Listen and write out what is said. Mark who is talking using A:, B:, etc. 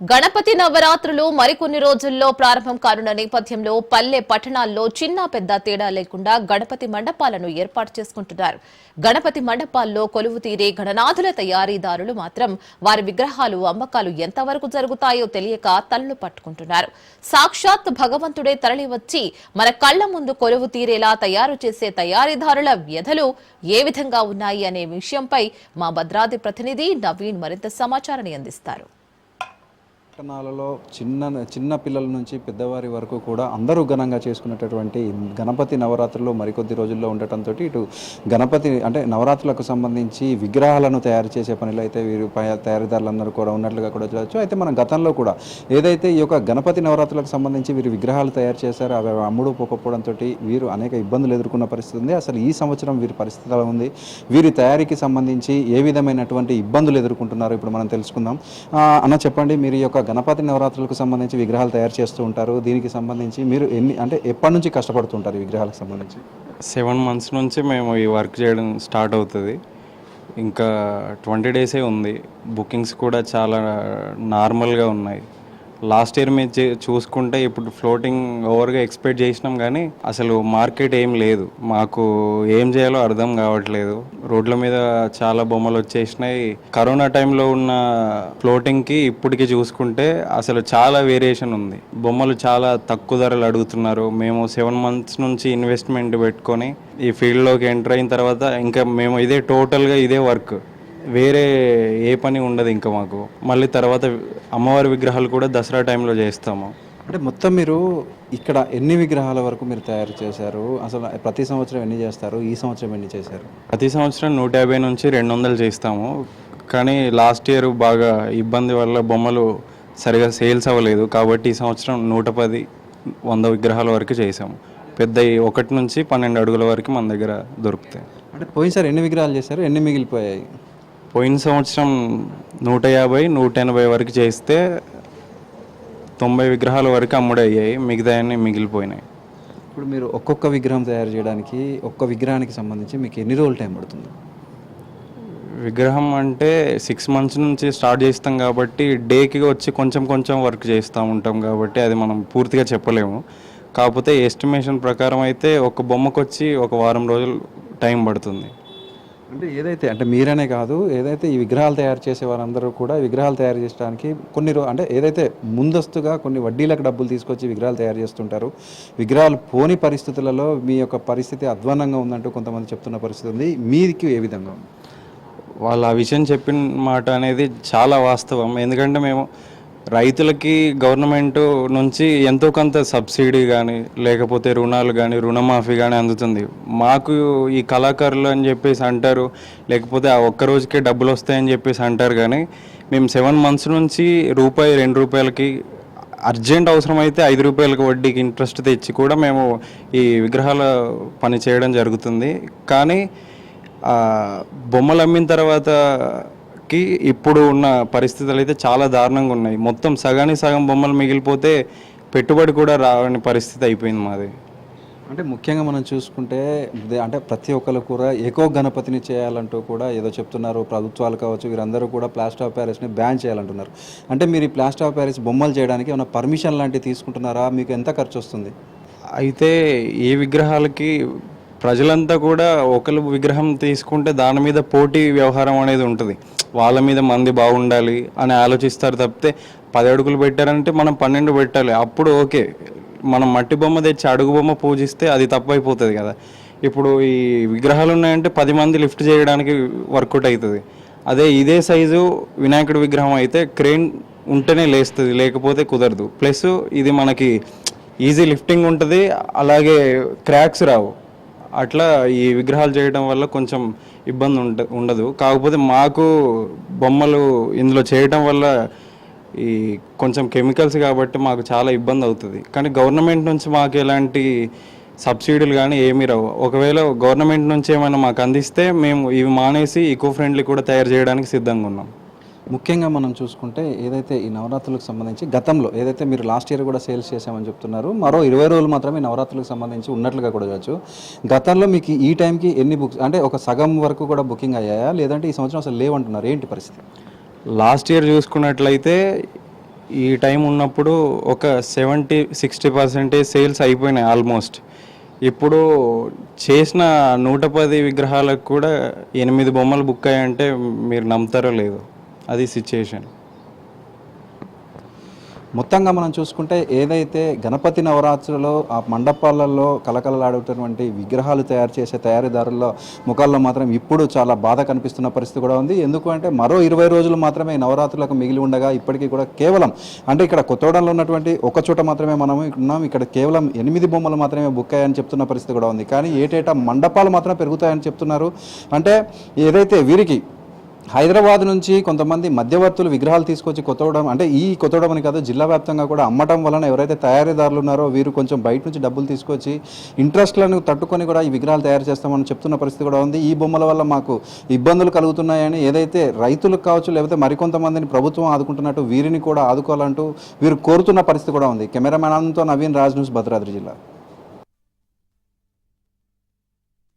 A: గణపతి నవరాత్రులు మరికొన్ని రోజుల్లో ప్రారంభం కానున్న నేపథ్యంలో పల్లె పట్టణాల్లో చిన్న పెద్ద తేడా లేకుండా గణపతి మండపాలను ఏర్పాటు చేసుకుంటున్నారు. గణపతి మండపాల్లో కొలువు తీరే గణనాథుల తయారీదారులు మాత్రం వారి విగ్రహాలు అమ్మకాలు ఎంతవరకు జరుగుతాయో తెలియక తలలు పట్టుకుంటున్నారు. సాక్షాత్ భగవంతుడే తరలివచ్చి మన కళ్ళ ముందు కొలువు తీరేలా తయారు చేసే తయారీదారుల వ్యధలు ఏ విధంగా ఉన్నాయి అనే విషయంపై మా భద్రాది ప్రతినిధి నవీన్ మరింత సమాచారాన్ని అందిస్తారు.
B: పట్టణాలలో చిన్న చిన్న పిల్లల నుంచి పెద్దవారి వరకు కూడా అందరూ ఘనంగా చేసుకునేటటువంటి గణపతి నవరాత్రులు మరికొద్ది రోజుల్లో ఉండటంతో ఇటు గణపతి అంటే నవరాత్రులకు సంబంధించి విగ్రహాలను తయారు చేసే పనిలో అయితే వీరు పై- తయారీదారులందరూ కూడా ఉన్నట్లుగా కూడా చూడవచ్చు అయితే మనం గతంలో కూడా ఏదైతే ఈ యొక్క గణపతి నవరాత్రులకు సంబంధించి వీరు విగ్రహాలు తయారు చేశారో అవి అమ్ముడు పోకపోవడంతో వీరు అనేక ఇబ్బందులు ఎదుర్కొన్న పరిస్థితి ఉంది. అసలు ఈ సంవత్సరం వీరి పరిస్థితి ఎలా ఉంది? వీరి తయారీకి సంబంధించి ఏ విధమైనటువంటి ఇబ్బందులు ఎదుర్కొంటున్నారో ఇప్పుడు మనం తెలుసుకుందాం. అన్న చెప్పండి మీరు ఈ యొక్క గణపతి నవరాత్రులకు సంబంధించి విగ్రహాలు తయారు చేస్తూ ఉంటారు. దీనికి సంబంధించి మీరు ఎన్ని అంటే ఎప్పటి నుంచి కష్టపడుతుంటారు విగ్రహాలకు సంబంధించి?
C: సెవెన్ మంత్స్ నుంచి మేము ఈ వర్క్ చేయడం స్టార్ట్ అవుతుంది. ఇంకా ట్వంటీ డేసే ఉంది. బుకింగ్స్ కూడా చాలా నార్మల్గా ఉన్నాయి. లాస్ట్ ఇయర్ మీరు చూసుకుంటే ఇప్పుడు ఫ్లోటింగ్ ఓవర్గా ఎక్స్పెక్ట్ చేసినాం కానీ అసలు మార్కెట్ ఏం లేదు. మాకు ఏం చేయాలో అర్థం కావట్లేదు. రోడ్ల మీద చాలా బొమ్మలు వచ్చేసినాయి. కరోనా టైంలో ఉన్న ఫ్లోటింగ్కి ఇప్పటికి చూసుకుంటే అసలు చాలా వేరియేషన్ ఉంది. బొమ్మలు చాలా తక్కువ ధరలు అడుగుతున్నారు. మేము సెవెన్ మంత్స్ నుంచి ఇన్వెస్ట్మెంట్ పెట్టుకొని ఈ ఫీల్డ్లోకి ఎంటర్ అయిన తర్వాత ఇంకా మేము ఇదే టోటల్గా ఇదే వర్క్. వేరే ఏ పని ఉండదు ఇంకా మాకు. మళ్ళీ తర్వాత అమ్మవారి విగ్రహాలు కూడా దసరా టైంలో చేస్తాము.
B: అంటే మొత్తం మీరు ఇక్కడ ఎన్ని విగ్రహాల వరకు మీరు తయారు చేశారు? అసలు ప్రతి సంవత్సరం ఎన్ని చేస్తారు? ఈ సంవత్సరం ఎన్ని చేశారు?
C: ప్రతి సంవత్సరం నూట యాభై నుంచి రెండు వందలు చేస్తాము. కానీ లాస్ట్ ఇయర్ బాగా ఇబ్బంది వల్ల బొమ్మలు సరిగా సేల్స్ అవ్వలేదు. కాబట్టి ఈ సంవత్సరం నూట పది వంద విగ్రహాల వరకు చేసాము పెద్ద ఒకటి నుంచి పన్నెండు అడుగుల వరకు మన దగ్గర దొరుకుతాయి.
B: అంటే పోయినసారి ఎన్ని విగ్రహాలు చేశారు? ఎన్ని మిగిలిపోయాయి?
C: పోయిన సంవత్సరం నూట యాభై నూట ఎనభై వరకు చేస్తే తొంభై విగ్రహాల వరకు అమ్ముడయ్యాయి. మిగతా అన్నీ మిగిలిపోయినాయి.
B: ఇప్పుడు మీరు ఒక్కొక్క విగ్రహం తయారు చేయడానికి ఒక్క విగ్రహానికి సంబంధించి మీకు ఎన్ని రోజులు టైం పడుతుంది?
C: విగ్రహం అంటే సిక్స్ మంత్స్ నుంచి స్టార్ట్ చేస్తాం కాబట్టి డేకి వచ్చి కొంచెం కొంచెం వర్క్ చేస్తూ ఉంటాం కాబట్టి అది మనం పూర్తిగా చెప్పలేము. కాకపోతే ఎస్టిమేషన్ ప్రకారం అయితే ఒక బొమ్మకు వచ్చి ఒక వారం రోజులు టైం పడుతుంది.
B: అంటే ఏదైతే అంటే మీరనే కాదు ఏదైతే ఈ విగ్రహాలు తయారు చేసే వారందరూ కూడా విగ్రహాలు తయారు చేయడానికి కొన్ని రో అంటే ఏదైతే ముందస్తుగా కొన్ని వడ్డీలకు డబ్బులు తీసుకొచ్చి విగ్రహాలు తయారు చేస్తుంటారు విగ్రహాలు పోని పరిస్థితులలో మీ యొక్క పరిస్థితి అధ్వానంగా ఉందంటూ కొంతమంది చెప్తున్న పరిస్థితి ఉంది. మీదికి ఏ విధంగా ఉంది?
C: వాళ్ళు ఆ విషయం చెప్పిన మాట అనేది చాలా వాస్తవం. ఎందుకంటే మేము రైతులకి గవర్నమెంట్ నుంచి ఎంతో కొంత సబ్సిడీ కానీ లేకపోతే రుణాలు కానీ రుణమాఫీ కానీ అందుతుంది. మాకు ఈ కళాకారులు అని చెప్పేసి అంటారు లేకపోతే ఆ ఒక్క రోజుకే డబ్బులు వస్తాయని చెప్పేసి అంటారు కానీ మేము సెవెన్ మంత్స్ నుంచి రూపాయి రెండు రూపాయలకి అర్జెంట్ అవసరమైతే ఐదు రూపాయలకు వడ్డీకి ఇంట్రెస్ట్ తెచ్చి కూడా మేము ఈ విగ్రహాల పని చేయడం జరుగుతుంది. కానీ బొమ్మలు అమ్మిన తర్వాత తర్వాతకి ఇప్పుడు ఉన్న పరిస్థితులు అయితే చాలా దారుణంగా ఉన్నాయి. మొత్తం సగానికి సగం బొమ్మలు మిగిలిపోతే పెట్టుబడి కూడా రావని పరిస్థితి అయిపోయింది మాది.
B: అంటే ముఖ్యంగా మనం చూసుకుంటే అంటే ప్రతి ఒక్కరు కూడా ఎకో గణపతిని చేయాలంటూ కూడా ఏదో చెప్తున్నారు. ప్రభుత్వాలు కావచ్చు వీరందరూ కూడా ప్లాస్టర్ ఆఫ్ ప్యారిస్ని బ్యాన్ చేయాలంటున్నారు. అంటే మీరు ఈ ప్లాస్టర్ ఆఫ్ ప్యారిస్ బొమ్మలు చేయడానికి ఏమైనా పర్మిషన్ లాంటివి తీసుకుంటున్నారా? మీకు ఎంత ఖర్చు వస్తుంది
C: అయితే ఈ విగ్రహాలకి ప్రజలంతా కూడా ఒకరు విగ్రహం తీసుకుంటే దాని మీద పోటీ వ్యవహారం అనేది ఉంటుంది. వాళ్ళ మీద మంది బాగుండాలి అని ఆలోచిస్తారు తప్పితే పది అడుగులు పెట్టారంటే మనం పన్నెండు పెట్టాలి. అప్పుడు ఓకే. మనం మట్టి బొమ్మ తెచ్చి అడుగు బొమ్మ పూజిస్తే అది తప్పైపోతుంది కదా. ఇప్పుడు ఈ విగ్రహాలు ఉన్నాయంటే పది మంది లిఫ్ట్ చేయడానికి వర్కౌట్ అవుతుంది అదే ఇదే సైజు వినాయకుడి విగ్రహం అయితే క్రెయిన్ ఉంటేనే లేస్తుంది లేకపోతే కుదరదు. ప్లస్ ఇది మనకి ఈజీ లిఫ్టింగ్ ఉంటుంది అలాగే క్రాక్స్ రావు. అట్లా ఈ విగ్రహాలు చేయడం వల్ల కొంచెం ఇబ్బంది ఉండ ఉండదు. కాకపోతే మాకు బొమ్మలు ఇందులో చేయటం వల్ల ఈ కొంచెం కెమికల్స్ కాబట్టి మాకు చాలా ఇబ్బంది అవుతుంది. కానీ గవర్నమెంట్ నుంచి మాకు ఎలాంటి సబ్సిడీలు కానీ ఏమీ రావు. ఒకవేళ గవర్నమెంట్ నుంచి ఏమైనా మాకు అందిస్తే మేము ఇవి మానేసి ఈకో ఫ్రెండ్లీ కూడా తయారు చేయడానికి సిద్ధంగా ఉన్నాం.
B: ముఖ్యంగా మనం చూసుకుంటే ఏదైతే ఈ నవరాత్రులకు సంబంధించి గతంలో ఏదైతే మీరు లాస్ట్ ఇయర్ కూడా సేల్స్ చేసామని చెప్తున్నారు మరో ఇరవై రోజులు మాత్రమే నవరాత్రులకు సంబంధించి ఉన్నట్లుగా కూడా చూడవచ్చు గతంలో మీకు ఈ టైంకి ఎన్ని బుక్స్ అంటే ఒక సగం వరకు కూడా బుకింగ్ అయ్యాయా? లేదంటే ఈ సంవత్సరం అసలు లేవంటున్నారు? ఏంటి పరిస్థితి?
C: లాస్ట్ ఇయర్ చూసుకున్నట్లయితే ఈ టైం ఉన్నప్పుడు ఒక సెవెంటీ సిక్స్టీ పర్సెంటేజ్ సేల్స్ అయిపోయినాయి ఆల్మోస్ట్. ఇప్పుడు చేసిన నూట పది విగ్రహాలకు కూడా ఎనిమిది బొమ్మలు బుక్ అయ్యాయంటే మీరు నమ్ముతారో లేదో. అది సిచ్యుయేషన్
B: మొత్తంగా మనం చూసుకుంటే ఏదైతే గణపతి నవరాత్రులలో ఆ మండపాలలో కలకలలాడుతున్నటువంటి విగ్రహాలు తయారు చేసే తయారీదారుల ముఖాల్లో మాత్రం ఇప్పుడు చాలా బాధ కనిపిస్తున్న పరిస్థితి కూడా ఉంది. ఎందుకు అంటే మరో ఇరవై రోజులు మాత్రమే నవరాత్రులకు మిగిలి ఉండగా ఇప్పటికీ కూడా కేవలం అంటే ఇక్కడ కొత్తగూడెంలో ఉన్నటువంటి ఒక చోట మాత్రమే మనం ఉన్నాం. ఇక్కడ కేవలం ఎనిమిది బొమ్మలు మాత్రమే బుక్ అయ్యాయని చెప్తున్న పరిస్థితి కూడా ఉంది. కానీ ఏటేటా మండపాలు మాత్రం పెరుగుతాయని చెప్తున్నారు. అంటే ఏదైతే వీరికి హైదరాబాద్ నుంచి కొంతమంది మధ్యవర్తులు విగ్రహాలు తీసుకొచ్చి కొత్తవడం అంటే ఈ కొత్తవడం అని కాదు జిల్లా వ్యాప్తంగా కూడా అమ్మటం వలన ఎవరైతే తయారీదారులు ఉన్నారో వీరు కొంచెం బయట నుంచి డబ్బులు తీసుకొచ్చి ఇంట్రెస్ట్లను తట్టుకొని కూడా ఈ విగ్రహాలు తయారు చేస్తామని చెప్తున్న పరిస్థితి కూడా ఉంది. ఈ బొమ్మల వల్ల మాకు ఇబ్బందులు కలుగుతున్నాయని ఏదైతే రైతులకు కావచ్చు లేకపోతే మరికొంతమందిని ప్రభుత్వం ఆదుకుంటున్నట్టు వీరిని కూడా ఆదుకోవాలంటూ వీరు కోరుతున్న పరిస్థితి కూడా ఉంది. కెమెరామెన్ అనంతో నవీన్ రాజ్ న్యూస్ భద్రాద్రి జిల్లా.